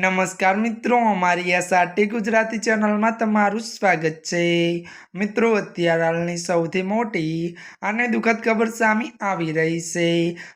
નમસ્કાર મિત્રો, અમારી એસઆરટી ગુજરાતી ચેનલમાં તમારું સ્વાગત છે. મિત્રો, અત્યારે હાલની સૌથી મોટી અને દુઃખદ ખબર સામે આવી રહી છે.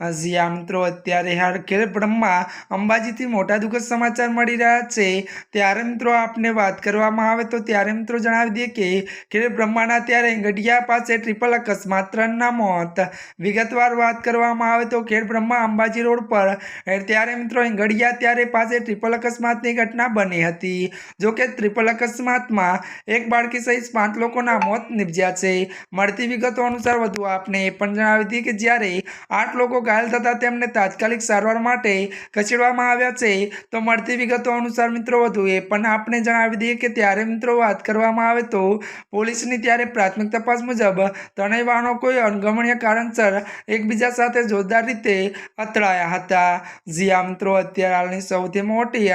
આ મિત્રો, અત્યારે હાલ ખેલ બ્રહ્મા અંબાજીથી મોટા દુઃખદ સમાચાર મળી રહ્યા છે. ત્યારે મિત્રો, આપને વાત કરવામાં આવે તો ત્યારે મિત્રો જણાવી દઈએ કે ખેર બ્રહ્માના ત્યારે ગઢિયા પાસે ટ્રિપલ અકસ્માત ત્રણના મોત. વિગતવાર વાત કરવામાં આવે તો ખેર બ્રહ્મા અંબાજી રોડ પર, ત્યારે મિત્રો, ગઢિયા ત્યારે પાસે ટ્રિપલ અકસ્માતની ઘટના બની હતી. જોકે ત્રિપલ અકસ્માતમાં એક બાળકી સહિત પાંચ લોકોના મોત નિપજ્યા છે. મળતી વિગતો અનુસાર વધુ આપને એ પણ જણાવી હતી કે જ્યારે આઠ લોકો ઘાયલ થતા તેમને તાત્કાલિક સારવાર માટે ખસેડવામાં આવ્યા છે, તો મળતી વિગતો અનુસાર મિત્રો વધુ એ પણ આપને જણાવી દઈએ કે ત્યારે મિત્રો વાત કરવામાં આવે તો પોલીસની ત્યારે પ્રાથમિક તપાસ મુજબ ત્રણેય વાહનો કોઈ અણગમણીય કારણસર એકબીજા સાથે જોરદાર રીતે અથડાયા હતા. જ્યાં મિત્રો, અત્યારે હાલની સૌથી મોટી